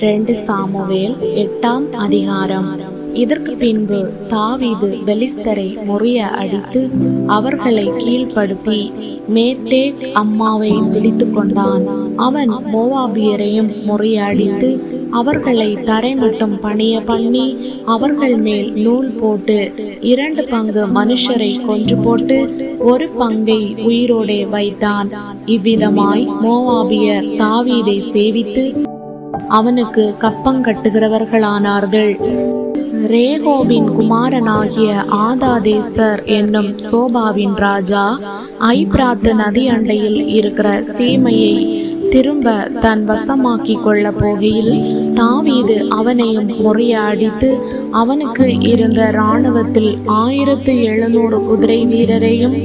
ரெண்டு சாமுவேல் எட்டாம் அதிகாரம். இதற்கு பின்பு தாவீது பெலிஸ்தரை முறிய அடித்து அவர்களை கீழ்ப்படுத்தி மேத்தேக் அம்மாவை பிடித்து கொண்டான். அவன் மோவாபியரையும் முறையடித்து அவர்களை தரை மட்டும் பணிய பண்ணி அவர்கள் மேல் நூல் போட்டு இரண்டு பங்கு மனுஷரை கொன்று போட்டு ஒரு பங்கை உயிரோடே வைத்தான். இவ்விதமாய் மோவாபியர் தாவீதை சேவித்து அவனுக்கு கப்பங்கட்டுகிறவர்களானார்கள் ரேகோவின் குமாரனாகிய ஆதாதேசர் என்னும் சோபாவின் ராஜா ஐப்ராத்து நதி அண்டையில் இருக்கிற சீமையை திரும்ப தன் வசமாக்கி கொள்ள போகையில் தாவீது அவனையும் முறையாடித்து அவனுக்கு இருந்த இராணுவத்தில் ஆயிரத்து எழுநூறு குதிரை வீரரையும்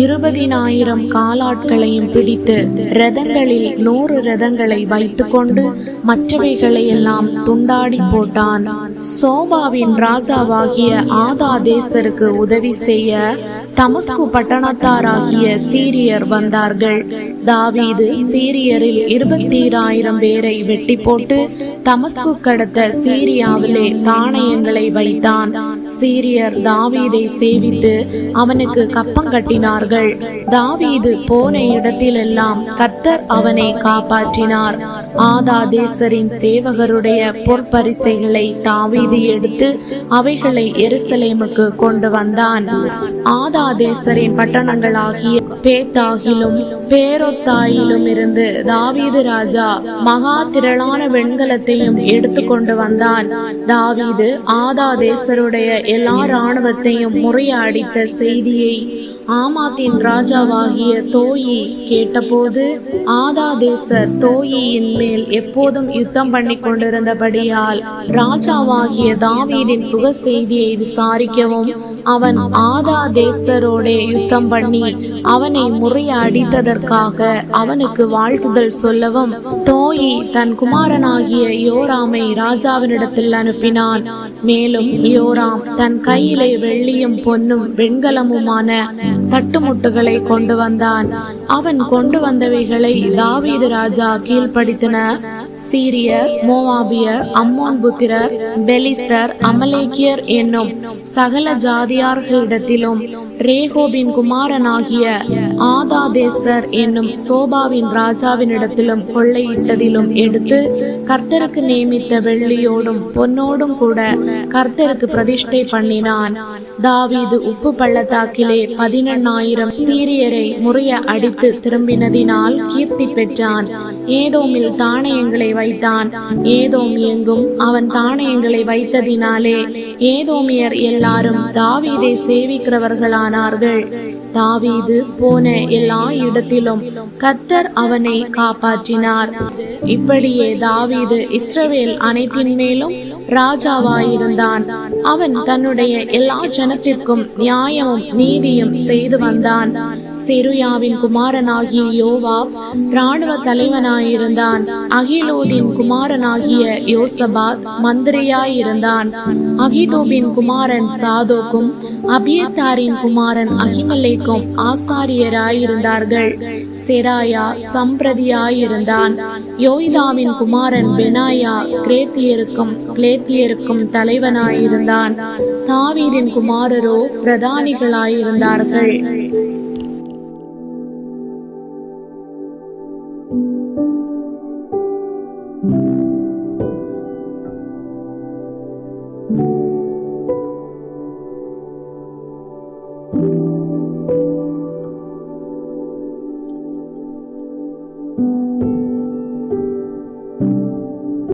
இருபதினாயிரம் காலாட்களையும் பிடித்து ரதங்களில் நூறு ரதங்களை வைத்துக்கொண்டு மற்றவைகளை எல்லாம் துண்டாடி போட்டான். சோபாவின் ராஜாவாகிய ஆதாதேசருக்கு உதவி செய்ய தமஸ்கு பட்டணத்தாராகிய சீரியர் வந்தார்கள். தாவீது சீரியரில் இருபத்தீராயிரம் பேரை வெட்டி போட்டு தமஸ்கு கடத்த சீரியாவிலே தானயங்களை வைத்தான். சீரியர் தாவீதை சேவித்து அவனுக்கு கப்பம் கட்டினார்கள். தாவீது போன இடத்திலெல்லாம் கர்த்தர் அவனை காப்பாற்றினார். ஆதாதேசரின் சேவகருடைய பொற்பரிசைகளை தாவீது எடுத்து அவைகளை எருசலேமுக்கு கொண்டு வந்தான். ஆதாதேசரின் பட்டணங்களாகிய பேத்தாகிலும் பேரொத்தாயிலும் இருந்து தாவீது ராஜா மகா திரளான வெண்கலத்தையும் எடுத்து கொண்டு வந்தான். தாவீது ஆதாதேசருடைய எல்லா இராணுவத்தையும் முறையடித்த செய்தியை ஆமாத்தின் ராஜாவாகிய தோயி கேட்டபோது ஆதாதேசர் தோயியின் மேல் எப்போதும் யுத்தம் பண்ணி கொண்டிருந்தபடியால் ராஜாவாகிய தாவீதின் சுக செய்தியை விசாரிக்கவும் அவன் ஆதாதேசரோடே யுத்தம் பண்ணி அவனை முறையடித்ததற்காக அவனுக்கு வாழ்த்துதல் சொல்லவும் தோயி தன் குமாரனாகிய யோராமை ராஜாவினிடத்தில் அனுப்பினான். மேலும் யோராம் தன் கையிலே வெள்ளியும் பொன்னும் வெண்கலமுமான தட்டுமுட்டுகளை கொண்டு வந்தான். அவன் கொண்டு வந்தவைகளை தாவீது ராஜா கீழ்ப்படுத்தின. சீரியர் மோவாபியர் அம்மோன் புத்திரர் பெலிஸ்தர் அமலேக்கியர் என்னும் சகல ஜாதியார்களிடத்திலும் ரேகோபின் குமாரனாகிய ஆதாதேசர் என்னும் சோபாவின் ராஜாவினிடத்திலும் கொள்ளையிட்டதிலும் எடுத்து கர்த்தருக்கு நியமித்த வெள்ளியோடும் பொன்னோடும் கூட கர்த்தருக்கு பிரதிஷ்டை பண்ணினான். தாவீது உப்பு பள்ளத்தாக்கிலே பதினெண்ணாயிரம் சீரியரை முறைய அடித்து திரும்பினதினால் கீர்த்தி பெற்றான். ஏதோமில் தானியங்களை வைத்தான். ஏதோம் எங்கும் அவன் தானியங்களை வைத்ததினாலே ஏதோமியர் எல்லாரும் தாவீதை சேவிக்கிறவர்களானார்கள். தாவீது போன எல்லா இடத்திலும் கத்தர் அவனை காப்பாற்றினார். இப்படியே தாவீது இஸ்ரவேல் அனைத்தின் மேலும் ராஜாவாயிருந்தான். அவன் தன்னுடைய எல்லா ஜனத்திற்கும் நியாயமும் நீதியும் செய்து வந்தான். செருயாவின் குமாரனாகிய யோவாப் ராணுவ தலைவனாயிருந்தான். அகிலோதின் குமாரனாகிய யோசபாத் மந்திரியாயிருந்தான். அகிதோபின் குமாரன் சாதோக்கும் அபியத்தாரின் குமாரன் அகிமலேக்கும் ஆசாரியராயிருந்தார்கள். செராயா சம்பிரதியாயிருந்தான். யோய்தாவின் குமாரன் பெனாயா கிரேத்தியருக்கும் பிளேத்தியருக்கும் தலைவனாயிருந்தான். தாவீதின் குமாரரோ பிரதானிகளாயிருந்தார்கள்.